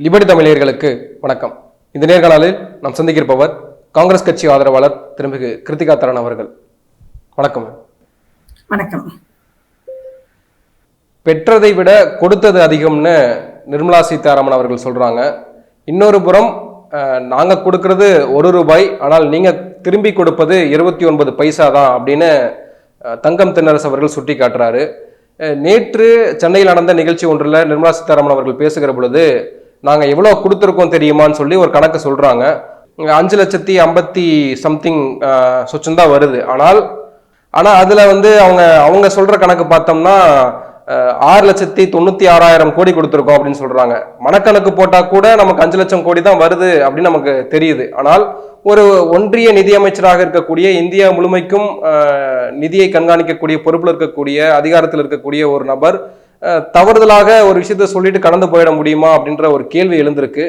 Liberty தமிழர்களுக்கு வணக்கம். இந்த நேர்காணலில் நாம் சந்திக்கிருப்பவர் காங்கிரஸ் கட்சி ஆதரவாளர் திருமிகு கிருத்திகா தரன் அவர்கள். வணக்கம். வணக்கம். பெற்றதை விட கொடுத்தது அதிகம்னு நிர்மலா சீதாராமன் அவர்கள் சொல்றாங்க. இன்னொரு புறம் அஹ், நாங்க கொடுக்கிறது ஒரு ரூபாய் ஆனால் நீங்க திரும்பி கொடுப்பது இருபத்தி ஒன்பது பைசா தான் அப்படின்னு தங்கம் தென்னரசு அவர்கள் சுட்டி காட்டுறாரு நேற்று சென்னையில் நடந்த நிகழ்ச்சி ஒன்றில் நிர்மலா சீதாராமன் அவர்கள் பேசுகிற பொழுது நாங்கள் எவ்வளோ கொடுத்துருக்கோம் தெரியுமான்னு சொல்லி ஒரு கணக்கு சொல்கிறாங்க அஞ்சு லட்சத்தி ஐம்பத்தி சம்திங் சொச்சம் தான் வருது. ஆனால் ஆனால் அதில் வந்து அவங்க அவங்க சொல்கிற கணக்கு பார்த்தோம்னா ஆறு லட்சத்தி தொண்ணூற்றி ஆறாயிரம் கோடி கொடுத்துருக்கோம் அப்படின்னு சொல்கிறாங்க மனக்கணக்கு போட்டால் கூட நமக்கு அஞ்சு லட்சம் கோடி தான் வருது அப்படின்னு நமக்கு தெரியுது. ஆனால் ஒரு ஒன்றிய நிதியமைச்சராக இருக்கக்கூடிய இந்தியா முழுமைக்கும் நிதியை கண்காணிக்கக்கூடிய பொறுப்பில் இருக்கக்கூடிய அதிகாரத்தில் இருக்கக்கூடிய ஒரு நபர் தவறுதலாக ஒரு விஷயத்த சொல்லிட்டு கடந்து போயிட முடியுமா அப்படின்ற ஒரு கேள்வி எழுந்திருக்கு.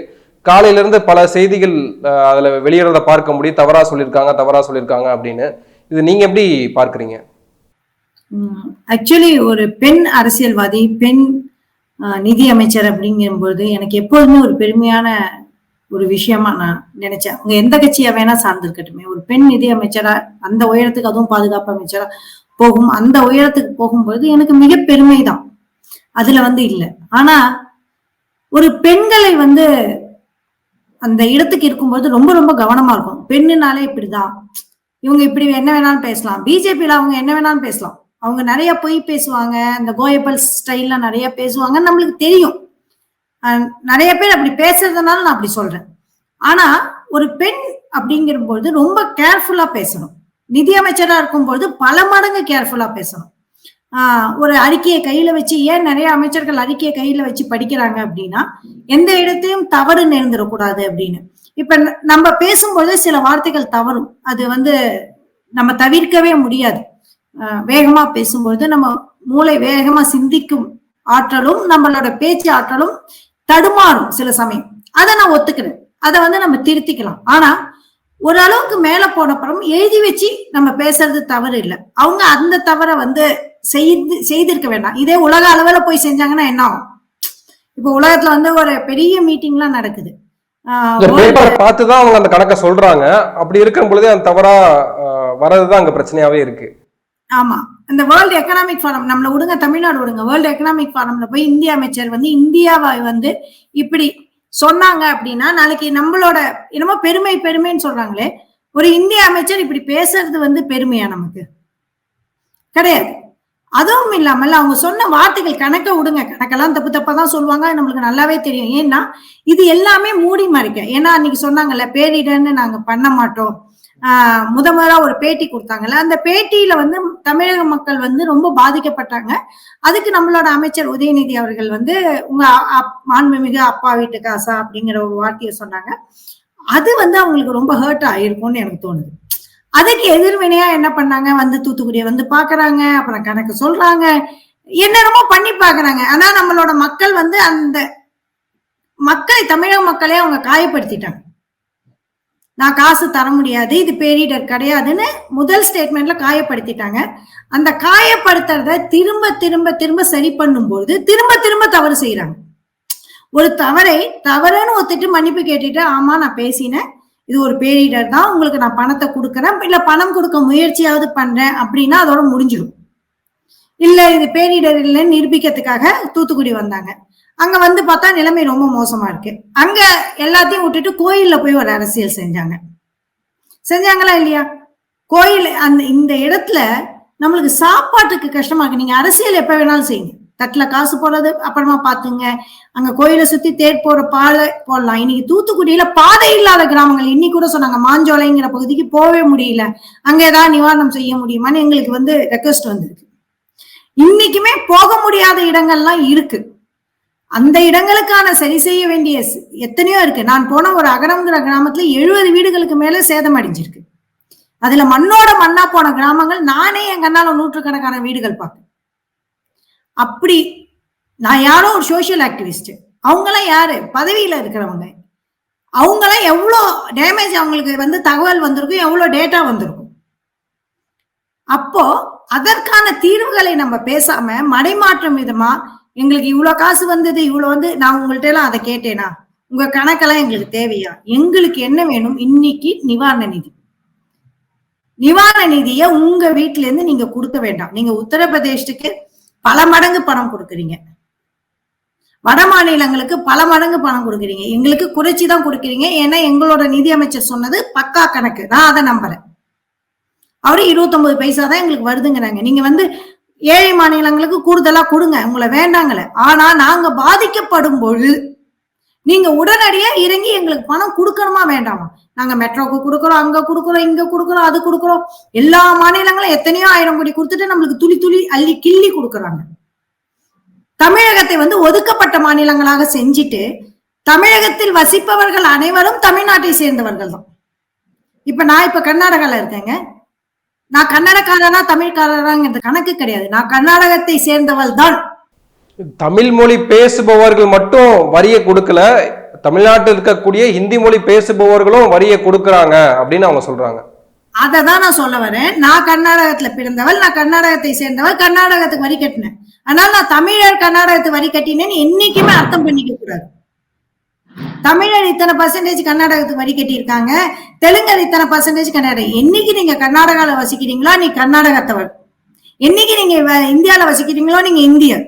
காலையிலேருந்து பல செய்திகள் அதில் அதுல வெளியிடறத பார்க்க முடியும். தவறாக சொல்லியிருக்காங்க தவறாக சொல்லியிருக்காங்க அப்படின்னு. இது நீங்க எப்படி பார்க்குறீங்க? ஆக்சுவலி ஒரு பெண் அரசியல்வாதி பெண் நிதி அமைச்சர் அப்படிங்கும்போது எனக்கு எப்போதுமே ஒரு பெருமையான ஒரு விஷயமா நான் நினைச்சேன். அவங்க எந்த கட்சியா வேணா சார்ந்திருக்கட்டுமே. ஒரு பெண் நிதி அமைச்சரா அந்த உயரத்துக்கு அதுவும் பாதுகாப்பு அமைச்சரா போகும் அந்த உயரத்துக்கு போகும்போது எனக்கு மிக பெருமை தான் அதுல வந்து இல்லை. ஆனா ஒரு பெண்களை வந்து அந்த இடத்துக்கு இருக்கும்போது ரொம்ப ரொம்ப கவனமா இருக்கும். பெண்ணுனாலே இப்படிதான் இவங்க இப்படி என்ன வேணாலும் பேசலாம். பிஜேபியில அவங்க என்ன வேணாலும் பேசலாம். அவங்க நிறைய பொய் பேசுவாங்க. இந்த கோயபல் ஸ்டைல்ல நிறைய பேசுவாங்க நம்மளுக்கு தெரியும். நிறைய பேர் அப்படி பேசுறதுனால நான் அப்படி சொல்றேன். ஆனா ஒரு பெண் அப்படிங்கிறபோது ரொம்ப கேர்ஃபுல்லா பேசணும். நிதி அமைச்சரா இருக்கும்போது பல மடங்கு கேர்ஃபுல்லா பேசணும். ஒரு அறிக்கையை கையில வச்சு ஏன் நிறைய அமைச்சர்கள் அறிக்கையை கையில வச்சு படிக்கிறாங்க அப்படின்னா எந்த இடத்தையும் தவறு நேர்ந்துடக்கூடாது அப்படின்னு. இப்ப நம்ம பேசும்போது சில வார்த்தைகள் தவறும். அது வந்து நம்ம தவிர்க்கவே முடியாது. வேகமா பேசும்பொழுது நம்ம மூளை வேகமா சிந்திக்கும் ஆற்றலும் நம்மளோட பேச்சு ஆற்றலும் தடுமாறும் சில சமயம். அதை நான் ஒத்துக்கிறேன். அதை வந்து நம்ம திருத்திக்கலாம். ஆனா ஓரளவுக்கு மேல போனப்புறம் எழுதி வச்சு நம்ம பேசுறது தவறு இல்லை. அவங்க அந்த தவறை வந்து செய்து செய்திருக்க வேண்டாம். இதே உலக அளவுல போய் செஞ்சாங்கன்னா என்ன ஆகும்? இப்போ உலகத்துல வந்து ஒரு பெரிய மீட்டிங்லாம் நடக்குது. பார்த்து தான் அவங்க அந்த கணக்கை சொல்றாங்க. அப்படி இருக்கும் பொழுதே அந்த தவறா வர்றதுதான் அங்க பிரச்சனையாவே இருக்கு. ஆமா. இந்த வேர்ல்டு எக்கனாமிக் ஃபாரம் நம்மள விடுங்க தமிழ்நாடு விடுங்க. வேர்ல்டு எக்கனாமிக் ஃபாரம்ல போய் இந்திய அமைச்சர் வந்து இந்தியாவை வந்து இப்படி சொன்னாங்க அப்படின்னா நாளைக்கு நம்மளோட என்னமோ பெருமை பெருமைன்னு சொல்றாங்களே ஒரு இந்திய அமைச்சர் இப்படி பேசுறது வந்து பெருமையா நமக்கு? கிடையாது. அதுவும் இல்லாமல் அவங்க சொன்ன வார்த்தைகள் கணக்க விடுங்க. கணக்கெல்லாம் தப்பு தப்பா தான் சொல்லுவாங்க. நம்மளுக்கு நல்லாவே தெரியும். ஏன்னா இது எல்லாமே மூடி மறைக்க. ஏன்னா அன்னைக்கு சொன்னாங்கல்ல பேரிடர்னு நாங்க பண்ண மாட்டோம். முத முதலா ஒரு பேட்டி கொடுத்தாங்கல்ல. அந்த பேட்டியில வந்து தமிழக மக்கள் வந்து ரொம்ப பாதிக்கப்பட்டாங்க. அதுக்கு நம்மளோட அமைச்சர் உதயநிதி அவர்கள் வந்து உங்க அ- அப்- அப்பா வீட்டு காசா அப்படிங்கிற ஒரு வார்த்தையை சொன்னாங்க. அது வந்து அவங்களுக்கு ரொம்ப ஹர்ட் ஆயிருக்கும்னு எனக்கு தோணுது. அதுக்கு எதிர்வினையா என்ன பண்ணாங்க? வந்து தூத்துக்குடியை வந்து பாக்குறாங்க அப்புறம் கணக்கு சொல்றாங்க. என்னென்னமோ பண்ணி பாக்குறாங்க ஆனா நம்மளோட மக்கள் வந்து அந்த மக்களை தமிழக மக்களே அவங்க காயப்படுத்திட்டாங்க. நான் காசு தர முடியாது இது பேரிடர் கிடையாதுன்னு முதல் ஸ்டேட்மெண்ட்ல காயப்படுத்திட்டாங்க. அந்த காயப்படுத்துறத திரும்ப திரும்ப திரும்ப சரி பண்ணும்போது திரும்ப திரும்ப தவறு செய்யறாங்க ஒரு தவறை தவறுன்னு ஒத்துட்டு மன்னிப்பு கேட்டுட்டு ஆமா நான் பேசினேன். இது ஒரு பேரிடர் தான் உங்களுக்கு நான் பணத்தை கொடுக்குறேன். இல்ல பணம் கொடுக்க முயற்சியாவது பண்றேன் அப்படின்னா அதோட முடிஞ்சிடும். இல்ல இது பேரிடர் இல்லைன்னு நிரூபிக்கிறதுக்காக தூத்துக்குடி வந்தாங்க. அங்க வந்து பார்த்தா நிலைமை ரொம்ப மோசமா இருக்கு. அங்க எல்லாத்தையும் விட்டுட்டு கோயில்ல போய் ஒரு அரசியல் செஞ்சாங்க. செஞ்சாங்களா இல்லையா? கோயில் அந்த இந்த இடத்துல நம்மளுக்கு சாப்பாட்டுக்கு கஷ்டமா இருக்கு. நீங்க அரசியல் எப்ப வேணாலும் செய்யுங்க. தட்டுல காசு போடுறது அப்புறமா பாத்துங்க அங்க கோயிலை சுத்தி தேர் போற பாதை போடலாம். இன்னைக்கு தூத்துக்குடியில பாதை இல்லாத கிராமங்கள். இன்னைக்கு கூட சொன்னாங்க மாஞ்சோலைங்கிற பகுதிக்கு போகவே முடியல. அங்க ஏதாவது நிவாரணம் செய்ய முடியுமான்னு எங்களுக்கு வந்து ரெக்வஸ்ட் வந்திருக்கு. இன்னைக்குமே போக முடியாத இடங்கள்லாம் இருக்கு. அந்த இடங்களுக்கான சரி செய்ய வேண்டிய எத்தனையோ இருக்கு. நான் போன ஒரு அகரம்ங்கிற கிராமத்துல எழுபது வீடுகளுக்கு மேல சேதம் அடைஞ்சிருக்கு. அதுல மண்ணோட மண்ணா போன கிராமங்கள் நானே என் கண்ணால நூற்றுக்கணக்கான வீடுகள் பார்த்தேன். அப்படி நான் யாரோ ஒரு சோஷியல் ஆக்டிவிஸ்ட் அவங்களாம் யாரு? பதவியில இருக்கிறவங்க. அவங்களாம் எவ்வளோ டேமேஜ் அவங்களுக்கு வந்து தகவல் வந்திருக்கும் எவ்வளோ டேட்டா வந்திருக்கும். அப்போ அதற்கான தீர்வுகளை நம்ம பேசாம மடைமாற்றம் விதமா எங்களுக்கு இவ்வளவு காசு வந்தது இவ்வளவு வந்து நான் உங்கள்ட்ட எல்லாம் அதை கேட்டேனா? உங்க கணக்கெல்லாம் எங்களுக்கு தேவையா? எங்களுக்கு என்ன வேணும்? இன்னைக்கு நிவாரண நிதி. நிவாரண நிதியை உங்க வீட்ல இருந்து நீங்க கொடுக்க வேண்டாம். நீங்க உத்தரப்பிரதேசத்துக்கு பல மடங்கு பணம் கொடுக்குறீங்க. வட மாநிலங்களுக்கு பல மடங்கு பணம் கொடுக்குறீங்க. எங்களுக்கு குறைச்சி தான் கொடுக்குறீங்க. ஏன்னா எங்களோட நிதி அமைச்சர் சொன்னது பக்கா கணக்கு. நான் அதை நம்புறேன். அவரு இருபத்தொன்பது பைசா தான் எங்களுக்கு வருதுங்கிறாங்க. நீங்க வந்து ஏழை மாநிலங்களுக்கு கூடுதலா கொடுங்க உங்களை வேண்டாங்கல ஆனா நாங்க பாதிக்கப்படும் பொழுது நீங்க உடனடியா இறங்கி எங்களுக்கு பணம் கொடுக்கணுமா வேண்டாமா? நாங்க மெட்ரோக்கு கொடுக்குறோம் அங்க கொடுக்குறோம் இங்க கொடுக்குறோம் அது கொடுக்குறோம். எல்லா மாநிலங்களும் எத்தனையோ ஆயிரம் கோடி கொடுத்துட்டு நம்மளுக்கு துளி துளி அள்ளி கிள்ளி கொடுக்குறாங்க. தமிழகத்தை வந்து ஒதுக்கப்பட்ட மாநிலங்களாக செஞ்சுட்டு தமிழகத்தில் வசிப்பவர்கள் அனைவரும் தமிழ்நாட்டை சேர்ந்தவர்கள் தான் இப்ப நான் இப்ப கர்நாடகால இருக்கேங்க. நான் கன்னடக்காரனா தமிழ்காரராங்கிறது கணக்கு கிடையாது. நான் கர்நாடகத்தை சேர்ந்தவள் தான் தமிழ் மொழி பேசுபவர்கள் மட்டும் வரியை கொடுக்கல. தமிழ்நாட்டில் இருக்கக்கூடிய ஹிந்தி மொழி பேசுபவர்களும் வரியை கொடுக்கறாங்க அப்படின்னு அவங்க சொல்றாங்க. அதை தான் நான் சொல்ல வரேன். நான் கர்நாடகத்துல பிறந்தவள் நான் கர்நாடகத்தை சேர்ந்தவள் கர்நாடகத்துக்கு வரி கட்டினேன். ஆனால் நான் தமிழர் கர்நாடகத்துக்கு வரி கட்டினேன்னு என்னைக்குமே அர்த்தம் பண்ணிக்க கூடாது. தமிழர் இத்தனை பர்சன்டேஜ் கர்நாடகத்துக்கு வரி கட்டியிருக்காங்க. தெலுங்கர் இத்தனை பர்சன்டேஜ் கர்நாடகம் என்னைக்கு நீங்க கர்நாடகாவில் வசிக்கிறீங்களோ நீ கர்நாடகத்தவர். என்னைக்கு நீங்க வ- வசிக்கிறீங்களோ நீங்க இந்தியர்.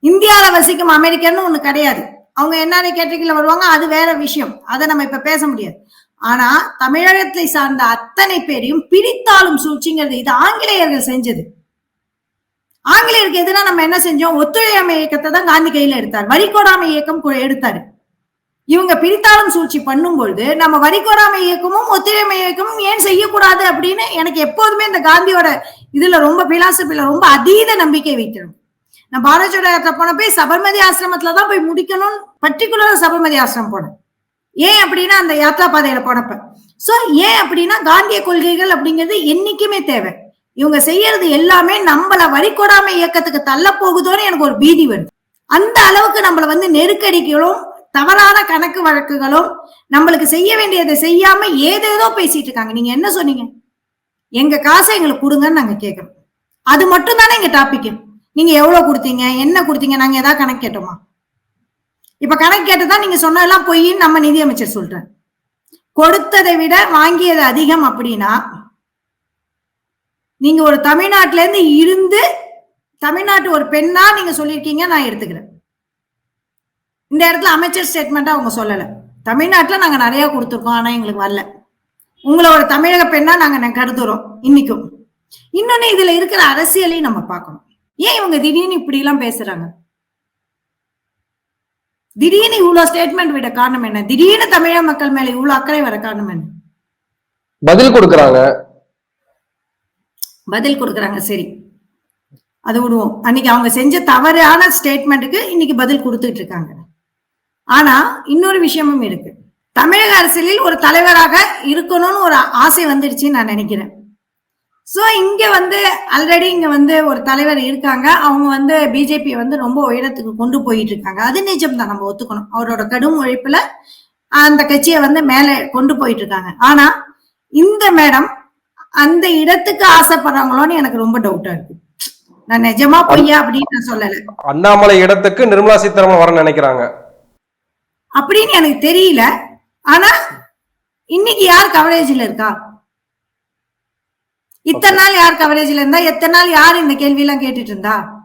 இந்தியாவில் வசிக்கும் அமெரிக்கன்னு ஒன்று கிடையாது. அவங்க என்னென்ன கேட்டகரியில வருவாங்க? அது வேற விஷயம். அதை நம்ம இப்ப பேச முடியாது. ஆனா தமிழகத்தை சார்ந்த அத்தனை பேரையும் பிரித்தாளும் சூழ்ச்சிங்கிறது இது ஆங்கிலேயர்கள் செஞ்சது. ஆங்கிலேயருக்கு எதிராக நம்ம என்ன செஞ்சோம்? ஒத்துழையாமை இயக்கத்தை தான் காந்தி கையில எடுத்தார். வரிகோடாமை இயக்கம் எடுத்தாரு. இவங்க பிரித்தாளும் சூழ்ச்சி பண்ணும்பொழுது நம்ம வரிகோடாமை இயக்கமும் ஒத்துழைமை இயக்கமும் ஏன் செய்யக்கூடாது அப்படின்னு எனக்கு எப்போதுமே இந்த காந்தியோட இதுல ரொம்ப பிலாசபில ரொம்ப அதீத நம்பிக்கை வைக்கிறோம் நான் பாரதியோட யாத்திரை போனப்போ சபர்மதி ஆசிரமத்துல தான் போய் முடிக்கணும்னு பர்டிகுலரா சபர்மதி ஆசிரமம் போனேன். ஏன் அப்படின்னா அந்த யாத்ரா பாதையில போனப்ப. சோ ஏன் அப்படின்னா காந்திய கொள்கைகள் அப்படிங்கிறது என்னைக்குமே தேவை. இவங்க செய்யறது எல்லாமே நம்மள வரிகொடாமை இயக்கத்துக்கு தள்ள போகுதோன்னு எனக்கு ஒரு பீதி வருது. அந்த அளவுக்கு நம்மள வந்து நெருக்கடிகளும் தவறான கணக்கு வழக்குகளும் நம்மளுக்கு செய்ய வேண்டியதை செய்யாம ஏதேதோ பேசிட்டு இருக்காங்க. நீங்க என்ன சொன்னீங்க? எங்க காசை எங்களுக்கு கொடுங்கன்னு நாங்க கேட்கறோம். அது மட்டும் தானே எங்க டாபிக் நீங்க எவ்வளவு கொடுத்தீங்க? என்ன கொடுத்தீங்க? நாங்க ஏதாவது கணக்கு கேட்டோமா? இப்ப கணக்கு கேட்டதா நீங்க சொன்னதெல்லாம் பொய்ன்னு நம்ம நிதியமைச்சர் சொல்றேன் கொடுத்ததை விட வாங்கியது அதிகம் அப்படின்னா நீங்க ஒரு தமிழ்நாட்டுல இருந்து இருந்து தமிழ்நாட்டு ஒரு பெண்ணா நீங்க சொல்லியிருக்கீங்க நான் எடுத்துக்கிறேன். இந்த இடத்துல அமைச்சர் ஸ்டேட்மெண்ட்டா அவங்க சொல்லல. தமிழ்நாட்டுல நாங்க நிறைய கொடுத்துருக்கோம் ஆனா எங்களுக்கு வரல. உங்களை ஒரு தமிழக பெண்ணா நாங்க ந- கருதுறோம் இன்னைக்கும். இன்னொன்னு இதுல இருக்கிற அரசியலையும் நம்ம பார்க்கணும். ஏன் இவங்க திடீர்னு இப்படி எல்லாம் பேசுறாங்க? திடீர்னு இவ்வளவு ஸ்டேட்மெண்ட் விட காரணம் என்ன? திடீர்னு தமிழக மக்கள் மேல இவ்வளவு அக்கறை வர காரணம் என்ன? பதில் கொடுக்கறாங்க. பதில் கொடுக்குறாங்க சரி. அது விடுவோம். அன்னைக்கு அவங்க செஞ்ச தவறான ஸ்டேட்மெண்ட்டுக்கு இன்னைக்கு பதில் கொடுத்துட்டு இருக்காங்க. ஆனா இன்னொரு விஷயமும் இருக்கு. தமிழக அரசியலில் ஒரு தலைவராக இருக்கணும்னு ஒரு ஆசை வந்துடுச்சுன்னு நான் நினைக்கிறேன். ஸோ இங்க வந்து ஆல்ரெடி இங்க வந்து ஒரு தலைவர் இருக்காங்க. அவங்க வந்து பிஜேபி வந்து ரொம்ப உயரத்துக்கு கொண்டு போயிட்டு இருக்காங்க. அது நிஜம் தான் நம்ம ஒத்துக்கணும். அவரோட கடும் உழைப்புல அந்த கட்சியை வந்து மேலே கொண்டு போயிட்டு இருக்காங்க. ஆனா இந்த மேடம் அந்த இடத்துக்கு ஆசைப்படுறாங்களோன்னு எனக்கு ரொம்ப டவுட்டா இருக்கு. நான் நிஜமா பொய்யா அப்படின்னு நான் சொல்லல. அண்ணாமலை இடத்துக்கு நிர்மலா சீதாராமன் வர நினைக்கிறாங்க. அப்படின்னு எனக்கு தெரியல. ஆனா இன்னைக்கு யார் கவரேஜ்ல இருக்கா? இத்தனை நாள் யார் கவரேஜ்ல இருந்தா எத்தனை நாள் யார் இந்த கேள்வி எல்லாம் கேட்டுட்டு இருந்தா?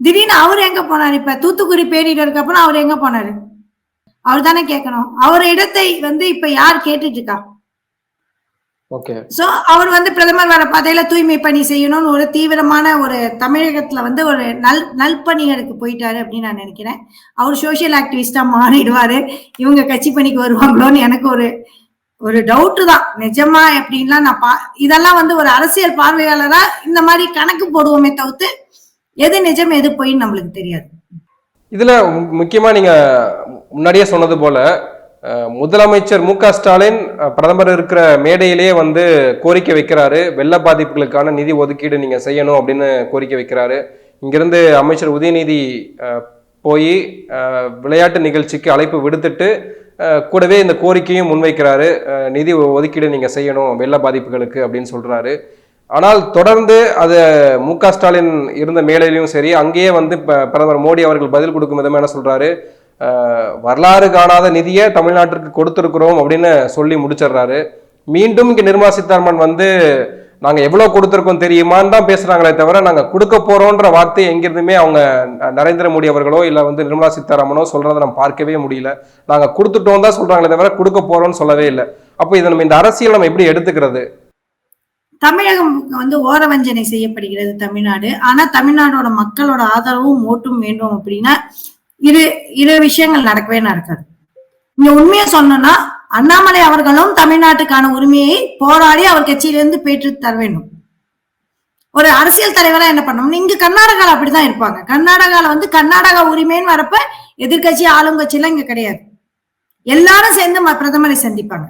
திடீர்னு அவர் எங்க போனாரு இப்ப? தூத்துக்குடி பேரிடருக்கு அப்புறம் அவர் எங்க போனாரு? அவர் தானே கேட்கணும். அவர் இடத்தை வந்து இப்ப யார் கேட்டுட்டு இருக்கா? சோ அவர் வந்து பிரதமர் வர பாதையில தூய்மை பணி செய்யணும்னு ஒரு தீவிரமான ஒரு தமிழகத்துல வந்து ஒரு நல் நல்பணிகளுக்கு போயிட்டாரு அப்படின்னு நான் நினைக்கிறேன். அவர் சோஷியல் ஆக்டிவிஸ்டா மாறிடுவாரு. இவங்க கட்சி பணிக்கு வருவாங்களோன்னு எனக்கு ஒரு ஒரு டவுட் தான். நிஜமா எப்படின்லாம் நான் பா இதெல்லாம் வந்து ஒரு அரசியல் பார்வையாளரா இந்த மாதிரி கணக்கு போடுவோமே தவிர்த்து எது நிஜம் எது பொய்ன்னு நம்மளுக்கு தெரியாது. இதுல முக்கியமா நீங்க முன்னாடியே சொன்னது போல முதலமைச்சர் மு க ஸ்டாலின் பிரதமர் இருக்கிற மேடையிலேயே வந்து கோரிக்கை வைக்கிறாரு. வெள்ள பாதிப்புகளுக்கான நிதி ஒதுக்கீடு நீங்க செய்யணும் அப்படின்னு கோரிக்கை வைக்கிறாரு. இங்கிருந்து அமைச்சர் உதயநிதி போய் விளையாட்டு நிகழ்ச்சிக்கு அழைப்பு விடுத்துட்டு கூடவே இந்த கோரிக்கையும் முன்வைக்கிறாரு. நிதி ஒதுக்கீடு நீங்க செய்யணும் வெள்ள பாதிப்புகளுக்கு அப்படின்னு சொல்றாரு. ஆனால் தொடர்ந்து அது மு க ஸ்டாலின் இருந்த மேடையிலும் சரி அங்கேயே வந்து பிரதமர் மோடி அவர்கள் பதில் கொடுக்கும் விதமாக என்ன சொல்றாரு? வரலாறு காணாத நிதியை தமிழ்நாட்டிற்கு கொடுத்துருக்குறோம் அப்படின்னு சொல்லி முடிச்சிடுறாரு. மீண்டும் இங்கே நிர்மலா சீதாராமன் வந்து நாங்கள் எவ்வளோ கொடுத்துருக்கோம் தெரியுமான்னு தான் பேசுகிறாங்களே தவிர நாங்கள் கொடுக்க போகிறோன்ற வார்த்தை எங்கிருந்துமே அவங்க ந- நரேந்திர மோடி அவர்களோ இல்லை வந்து நிர்மலா சீதாராமனோ சொல்கிறத நம்ம பார்க்கவே முடியல. நாங்கள் கொடுத்துட்டோம் தான் சொல்கிறாங்களே தவிர கொடுக்க போகிறோம்னு சொல்லவே இல்லை. அப்போ இதை நம்ம இந்த அரசியல் நம்ம எப்படி எடுத்துக்கிறது? தமிழகம் வந்து ஓரவஞ்சனை செய்யப்படுகிறது தமிழ்நாடு. ஆனா தமிழ்நாடோட மக்களோட ஆதரவும் ஓட்டும் வேண்டும் அப்படின்னா இரு இரு விஷயங்கள் நடக்கவே நடக்காது. இங்க உண்மையை சொன்னோம்னா அண்ணாமலை அவர்களும் தமிழ்நாட்டுக்கான உரிமையை போராடி அவர் கட்சியிலிருந்து பெற்று தர வேண்டும். ஒரு அரசியல் தலைவரா என்ன பண்ணணும்? இங்க கர்நாடகால அப்படிதான் இருப்பாங்க. கர்நாடகால வந்து கர்நாடகா உரிமைன்னு வரப்ப எதிர்க்கட்சி ஆளுங்கட்சி எல்லாம் இங்க கிடையாது. எல்லாரும் சேர்ந்து ம- பிரதமரை சந்திப்பாங்க.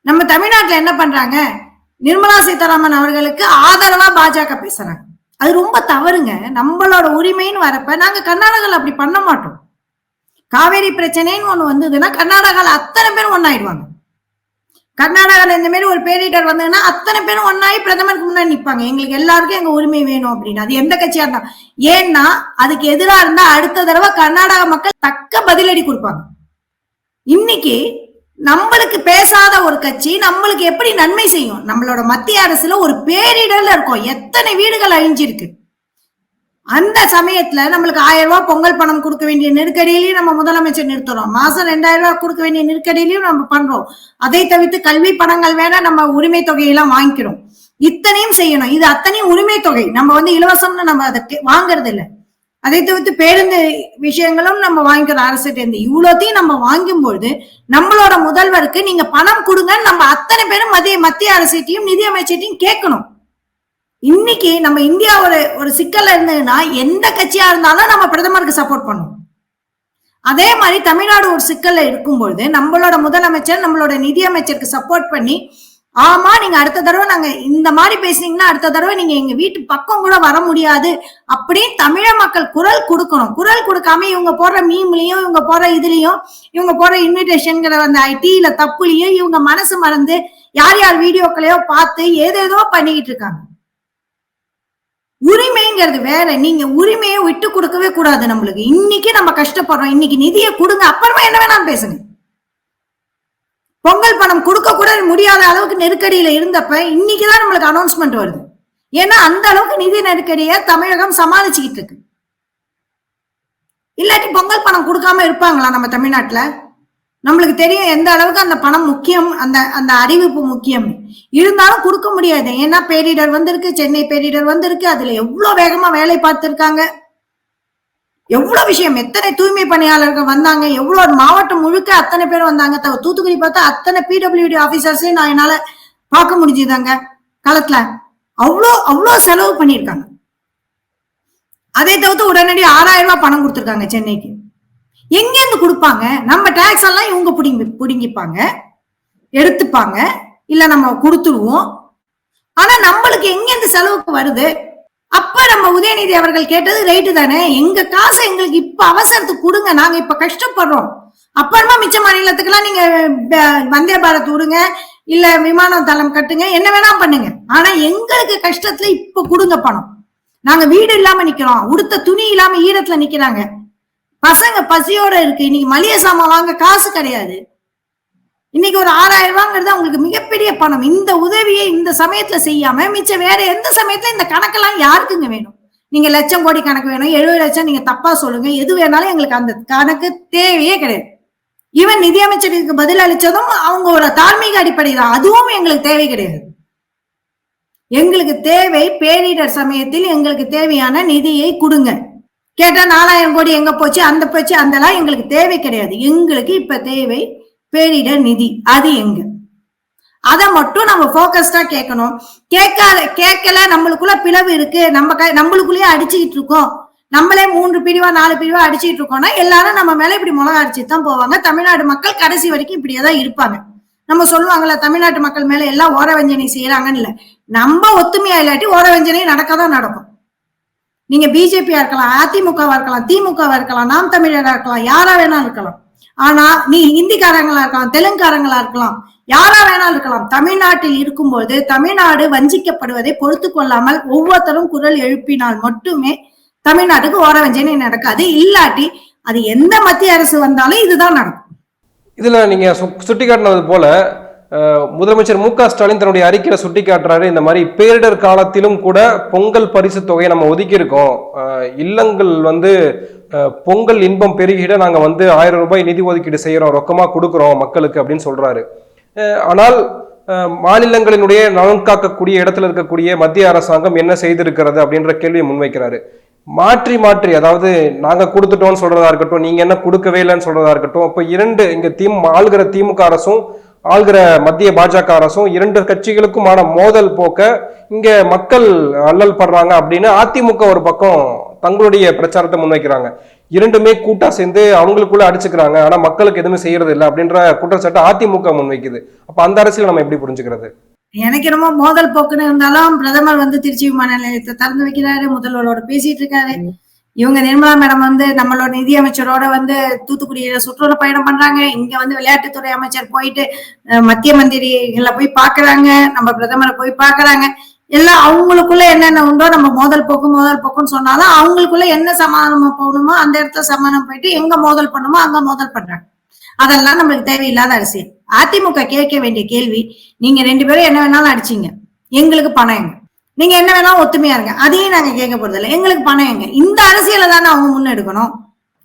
நம்ம தமிழ்நாட்டுல என்ன பண்றாங்க? நிர்மலா சீதாராமன் அவர்களுக்கு ஆதரவா பாஜக பேசுறாங்க. அது ரொம்ப தவறுங்க. நம்மளோட உரிமைன்னு வரப்ப நாங்க கர்நாடகால அப்படி பண்ண மாட்டோம். காவேரி பிரச்சனைன்னு ஒண்ணு வந்ததுன்னா கர்நாடகால அத்தனை பேரும் ஒன்னாயிடுவாங்க கர்நாடகால இந்த மாதிரி ஒரு பேரிடர் வந்ததுன்னா அத்தனை பேரும் ஒன்னாயி பிரதமருக்கு முன்னாடி நிப்பாங்க. எங்களுக்கு எல்லாருக்கும் எங்க உரிமை வேணும் அப்படின்னு. அது எந்த கட்சியா இருந்தா ஏன்னா அதுக்கு எதிராக இருந்தா அடுத்த தடவை கர்நாடக மக்கள் தக்க பதிலடி கொடுப்பாங்க. இன்னைக்கு நம்மளுக்கு பேசாத ஒரு கட்சி நம்மளுக்கு எப்படி நன்மை செய்யும்? நம்மளோட மத்திய அரசுல ஒரு பேரிடர்ல இருக்கும். எத்தனை வீடுகள் அழிஞ்சிருக்கு? அந்த சமயத்துல நம்மளுக்கு ஆயிரம் ரூபாய் பொங்கல் பணம் கொடுக்க வேண்டிய நெருக்கடியிலையும் நம்ம முதலமைச்சர் நிறுத்துறோம். மாசம் ரெண்டாயிரம் ரூபாய் கொடுக்க வேண்டிய நெருக்கடியிலையும் நம்ம பண்றோம். அதை தவிர்த்து கல்வி பணங்கள் வேற நம்ம உரிமை தொகையெல்லாம் வாங்கிக்கிறோம். இத்தனையும் செய்யணும். இது அத்தனையும் உரிமை தொகை. நம்ம வந்து இலவசம்னு நம்ம அதை வாங்குறது இல்லை அதை தவிர்த்து பேருந்து விஷயங்களும் நம்ம வாங்கிக்கிறோம் அரசுட்டேருந்து இவ்வளோத்தையும் நம்ம வாங்கும்பொழுது நம்மளோட முதல்வருக்கு நீங்க பணம் கொடுங்கன்னு நம்ம அத்தனை பேரும் மத்திய மத்திய அரசிட்டையும் நிதியமைச்சர்கிட்டையும் கேட்கணும். இன்னைக்கு நம்ம இந்தியா ஒரு ஒரு சிக்கல்ல இருந்ததுன்னா எந்த கட்சியா இருந்தாலும் நம்ம பிரதமருக்கு சப்போர்ட் பண்ணும் அதே மாதிரி தமிழ்நாடு ஒரு சிக்கல்ல இருக்கும்பொழுது நம்மளோட முதலமைச்சர் நம்மளோட நிதியமைச்சருக்கு சப்போர்ட் பண்ணி ஆமா நீங்க அடுத்த தடவை நாங்க இந்த மாதிரி பேசுனீங்கன்னா அடுத்த தடவை நீங்க எங்க வீட்டு பக்கம் கூட வர முடியாது. அப்படின்னு தமிழ மக்கள் குரல் கொடுக்கணும். குரல் கொடுக்காம இவங்க போடுற மீம்லயும் இவங்க போடுற இதுலயும் இவங்க போடுற இன்விடேஷன்ங்கிற அந்த ஐடியில தப்புலயும் இவங்க மனசு மறந்து யார் யார் வீடியோக்களையோ பார்த்து ஏதேதோ பண்ணிக்கிட்டு இருக்காங்க. உரிமைங்கிறது வேற. நீங்க உரிமையை விட்டு கொடுக்கவே கூடாது நம்மளுக்கு. இன்னைக்கு நம்ம கஷ்டப்படுறோம். இன்னைக்கு நிதியை கொடுங்க. அப்புறமா என்ன வேணாலும் பேசுங்க. பொங்கல் பணம் கொடுக்க கூட முடியாத அளவுக்கு நெருக்கடியில இருந்தப்ப இன்னைக்குதான் நம்மளுக்கு அனௌன்ஸ்மெண்ட் வருது. ஏன்னா அந்த அளவுக்கு நிதி நெருக்கடியை தமிழகம் சமாளிச்சுக்கிட்டு இருக்கு. இல்லாட்டி பொங்கல் பணம் கொடுக்காம இருப்பாங்களா நம்ம தமிழ்நாட்டுல? நம்மளுக்கு தெரியும் எந்த அளவுக்கு அந்த பணம் முக்கியம் அந்த அந்த அறிவிப்பு முக்கியம். இருந்தாலும் கொடுக்க முடியாது. ஏன்னா பேரிடர் வந்திருக்கு சென்னை பேரிடர் வந்திருக்கு அதுல எவ்வளவு வேகமா வேலை பார்த்திருக்காங்க. எவ்வளவு விஷயம்? எத்தனை தூய்மை பணியாளர்கள் வந்தாங்க? எவ்வளவு மாவட்டம் முழுக்க அத்தனை பேர் வந்தாங்க? த- தூத்துக்குடி பார்த்தா அத்தனை பிடபிள்யூடி ஆபீசர்ஸையும் நான் என்னால பார்க்க முடிஞ்சுதாங்க. களத்துல அவ்வளோ அவ்வளோ செலவு பண்ணியிருக்காங்க. அதை தவிர்த்து உடனடி ஆறாயிரம் ரூபாய் பணம் கொடுத்துருக்காங்க சென்னைக்கு. எங்கேருந்து கொடுப்பாங்க? நம்ம டேக்ஸ் எல்லாம் இவங்க பிடிங்கி பிடுங்கிப்பாங்க. எடுத்துப்பாங்க. இல்லை நம்ம கொடுத்துருவோம். ஆனா நம்மளுக்கு எங்கேருந்து செலவுக்கு வருது? அப்ப நம்ம உதயநிதி அவர்கள் கேட்டது ரைட்டு தானே? எங்க காசை எங்களுக்கு இப்ப அவசரத்துக்கு கொடுங்க. நாங்க இப்ப கஷ்டப்படுறோம். அப்புறமா மிச்ச மாநிலத்துக்கெல்லாம் நீங்க வந்தே பாரத் விடுங்க. இல்ல விமான தளம் கட்டுங்க. என்ன வேணா பண்ணுங்க. ஆனா எங்களுக்கு கஷ்டத்துல இப்ப கொடுங்க பணம். நாங்க வீடு இல்லாம நிக்கிறோம். உடுத்த துணி இல்லாம ஈரத்துல நிக்கிறாங்க. பசங்க பசியோட இருக்கு. இன்னைக்கு மளிகை சாமான் வாங்க காசு கிடையாது. இன்னைக்கு ஒரு ஆறாயிரம் ரூபாங்கிறது அவங்களுக்கு மிகப்பெரிய பணம். இந்த உதவியை இந்த சமயத்துல செய்யாம மிச்சம் வேற எந்த சமயத்துல இந்த கணக்கெல்லாம் யாருக்குங்க வேணும்? நீங்க லட்சம் கோடி கணக்கு வேணும் எழுபது லட்சம் நீங்க தப்பா சொல்லுங்க. எது வேணாலும் எங்களுக்கு அந்த கணக்கு தேவையே கிடையாது. ஈவன் நிதியமைச்சருக்கு பதில் அளிச்சதும் அவங்க ஒரு தார்மீக அடிப்படை தான் அதுவும் எங்களுக்கு தேவை கிடையாது. எங்களுக்கு தேவை பேரிடர் சமயத்தில் எங்களுக்கு தேவையான நிதியை கொடுங்க. கேட்டா நாலாயிரம் கோடி எங்க போச்சு அந்த போச்சு அந்தலாம் எங்களுக்கு தேவை கிடையாது. எங்களுக்கு இப்ப தேவை பேரிடர் நிதி. அது எங்க? அதை மட்டும் நம்ம போக்கஸ்டா கேட்கணும். கேட்காத கேட்கல நம்மளுக்குள்ள பிளவு இருக்கு. நம்ம க நம்மளுக்குள்ளேயே அடிச்சுக்கிட்டு இருக்கோம். நம்மளே மூன்று பிரிவா நாலு பிரிவா அடிச்சுட்டு இருக்கோம்னா எல்லாரும் நம்ம மேல இப்படி மிளகா அடிச்சுட்டு தான் போவாங்க. தமிழ்நாடு மக்கள் கடைசி வரைக்கும் இப்படியே தான் இருப்பாங்க. நம்ம சொல்லுவாங்கல்ல தமிழ்நாட்டு மக்கள் மேல எல்லாம் ஓரவஞ்சனை செய்யறாங்கன்னு இல்ல. நம்ம ஒத்துமையா இல்லாட்டி ஓரவஞ்சனை நடக்கதான் நடக்கும். நீங்க பிஜேபியா இருக்கலாம் அதிமுகவா இருக்கலாம் திமுகவா இருக்கலாம் நாம் தமிழரா இருக்கலாம் யாரா வேணா இருக்கலாம். ஆனா நீ ஹிந்திக்காரங்களா இருக்கலாம் தெலுங்குக்காரங்களா இருக்கலாம் யாரா வேணாலும் இருக்கலாம். தமிழ்நாட்டில் இருக்கும்போது தமிழ்நாடு வஞ்சிக்கப்படுவதை பொறுத்து கொள்ளாமல் ஒவ்வொருத்தரும் குரல் எழுப்பினால் மட்டுமே தமிழ்நாட்டுக்கு ஓரவஞ்சனை நடக்காது. இல்லாட்டி அது எந்த மத்திய அரசு வந்தாலும் இதுதான் நடக்கும். இதுல நீங்க சு- சுட்டிக்காட்டினது போல முதலமைச்சர் மு க ஸ்டாலின் தன்னுடைய அறிக்கையில சுட்டி காட்டுறாரு இந்த மாதிரி பேரிடர் காலத்திலும் கூட பொங்கல் பரிசு தொகையை நம்ம ஒதுக்கி இருக்கோம் இல்லங்கள் வந்து பொங்கல் இன்பம் பெருகிட நாங்கள் வந்து ஆயிரம் ரூபாய் நிதி ஒதுக்கீடு செய்கிறோம் ரொக்கமாக கொடுக்குறோம் மக்களுக்கு அப்படின்னு சொல்கிறாரு ஆனால் மாநிலங்களினுடைய நலன் காக்கக்கூடிய இடத்துல இருக்கக்கூடிய மத்திய அரசாங்கம் என்ன செய்திருக்கிறது அப்படின்ற கேள்வியை முன்வைக்கிறாரு. மாற்றி மாற்றி அதாவது நாங்கள் கொடுத்துட்டோம்னு சொல்கிறதா இருக்கட்டும் நீங்கள் என்ன கொடுக்கவே இல்லைன்னு சொல்கிறதா இருக்கட்டும் அப்போ இரண்டு இங்கே திமுக ஆளுகிற திமுக அரசும் ஆள்கிற மத்திய பாஜக அரசும் இரண்டு கட்சிகளுக்குமான மோதல் போக்க இங்க மக்கள் அல்லல் படுறாங்க அப்படின்னு அதிமுக ஒரு பக்கம் தங்களுடைய பிரச்சாரத்தை முன்வைக்கிறாங்க. இரண்டுமே கூட்டா சேர்ந்து அவங்களுக்குள்ள அடிச்சுக்கிறாங்க. ஆனா மக்களுக்கு எதுவுமே செய்யறது இல்லை அப்படின்ற குற்றச்சாட்டை அதிமுக முன்வைக்குது. அப்ப அந்த அரசியல் நம்ம எப்படி புரிஞ்சுக்கிறது? எனக்கு என்னமோ மோதல் போக்குன்னு இருந்தாலும் பிரதமர் வந்து திருச்சி விமான நிலையத்தை திறந்து வைக்கிறாரு முதல்வரோட பேசிட்டு இருக்காரு. இவங்க நிர்மலா மேடம் வந்து நம்மளோட நிதி அமைச்சரோட வந்து தூத்துக்குடியில சுற்றுலா பயணம் பண்றாங்க. இங்க வந்து விளையாட்டுத்துறை அமைச்சர் போயிட்டு மத்திய மந்திரிகளை போய் பாக்குறாங்க. நம்ம பிரதமரை போய் பாக்குறாங்க. எல்லாம் அவங்களுக்குள்ள என்னென்ன உண்டோ நம்ம மோதல் போக்கு மோதல் போக்குன்னு சொன்னாலும் அவங்களுக்குள்ள என்ன சமாதானம் போகணுமோ அந்த இடத்துல சமாதானம் போயிட்டு எங்க மோதல் பண்ணுமோ அங்க மோதல் பண்றாங்க. அதெல்லாம் நம்மளுக்கு தேவையில்லாத அரசியல் அதிமுக கேட்க வேண்டிய கேள்வி நீங்க ரெண்டு பேரும் என்ன வேணாலும் அடிச்சீங்க. எங்களுக்கு பணம் எங்க? நீங்க என்ன வேணாலும் ஒத்துமையா இருங்க. அதையும் நாங்க கேட்க போறது இல்லை. எங்களுக்கு பணம் எங்க? இந்த அரசியலை தானே அவங்க முன்னெடுக்கணும்.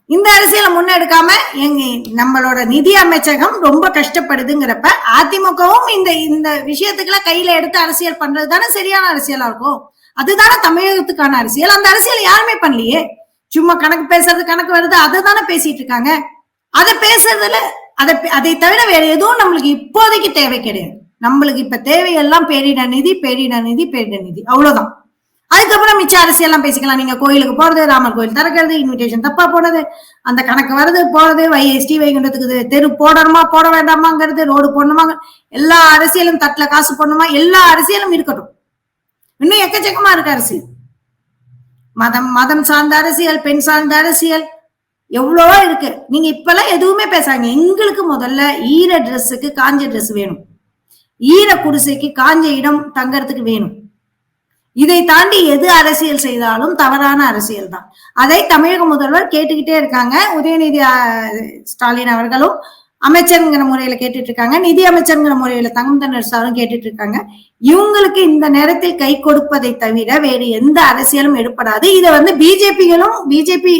இந்த அரசியலை முன்னெடுக்காம எங்க நம்மளோட நிதி அமைச்சகம் ரொம்ப கஷ்டப்படுதுங்கிறப்ப அதிமுகவும் இந்த இந்த விஷயத்துக்கெல்லாம் கையில எடுத்து அரசியல் பண்றது தானே சரியான அரசியலா இருக்கும். அதுதானே தமிழகத்துக்கான அரசியல். அந்த அரசியல் யாருமே பண்ணலையே. சும்மா கணக்கு பேசுறது கணக்கு வருது அதை தானே பேசிட்டு இருக்காங்க. அதை பேசுறதுல அதை அதை தவிர வேற எதுவும் நம்மளுக்கு இப்போதைக்கு தேவை கிடையாது. நம்மளுக்கு இப்ப தேவையெல்லாம் பேரிட நிதி பேரிட நிதி பேரிட நிதி. அவ்வளவுதான். அதுக்கப்புறம் மிச்ச அரசியெல்லாம் பேசிக்கலாம். நீங்க கோயிலுக்கு போறது ராமர் கோயில் திறக்கிறது இன்விடேஷன் தப்பா போனது அந்த கணக்கு வருது போறது வை ஸ்ரீ வைகுண்டத்துக்கு தெரு போடணுமா போட வேண்டாமாங்கிறது ரோடு போடணுமா எல்லா அரசியலும் தட்டுல காசு போடணுமா எல்லா அரசியலும் இருக்கட்டும். இன்னும் எக்கச்சக்கமா இருக்கு அரசியல் மதம் மதம் சார்ந்த அரசியல் பெண் சார்ந்த அரசியல் எவ்வளவோ இருக்கு. நீங்க இப்பெல்லாம் எதுவுமே பேசாங்க எங்களுக்கு முதல்ல ஈர ட்ரெஸ்ஸுக்கு காஞ்ச ட்ரெஸ் வேணும். ஈர குடிசைக்கு காஞ்ச இடம் தங்கறதுக்கு வேணும். இதை தாண்டி எது அரசியல் செய்தாலும் தவறான அரசியல் தான். அதை தமிழக முதல்வர் கேட்டுக்கிட்டே இருக்காங்க. உதயநிதி ஸ்டாலின் அவர்களும் அமைச்சருங்கிற முறையில கேட்டுட்டு இருக்காங்க நிதி அமைச்சருங்கிற முறையில தங்கம் சாரும் கேட்டுட்டு இருக்காங்க இவங்களுக்கு இந்த நேரத்தில் கை கொடுப்பதை தவிர வேறு எந்த அரசியலும் எடுப்படாது இதை வந்து பிஜேபிகளும் பிஜேபி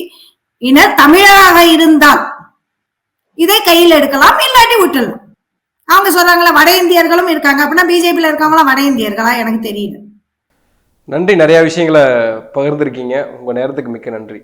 இனர் தமிழராக இருந்தால் இதை கையில் எடுக்கலாம் இல்லாட்டி விட்டலாம் அவங்க சொல்றாங்களா வட இந்தியர்களும் இருக்காங்க. அப்படின்னா பிஜேபியில் இருக்கவங்களாம் வட இந்தியர்களா? எனக்கு தெரியல. நன்றி. நிறைய விஷயங்களை பகிர்ந்திருக்கீங்க. உங்க நேரத்துக்கு மிக்க நன்றி.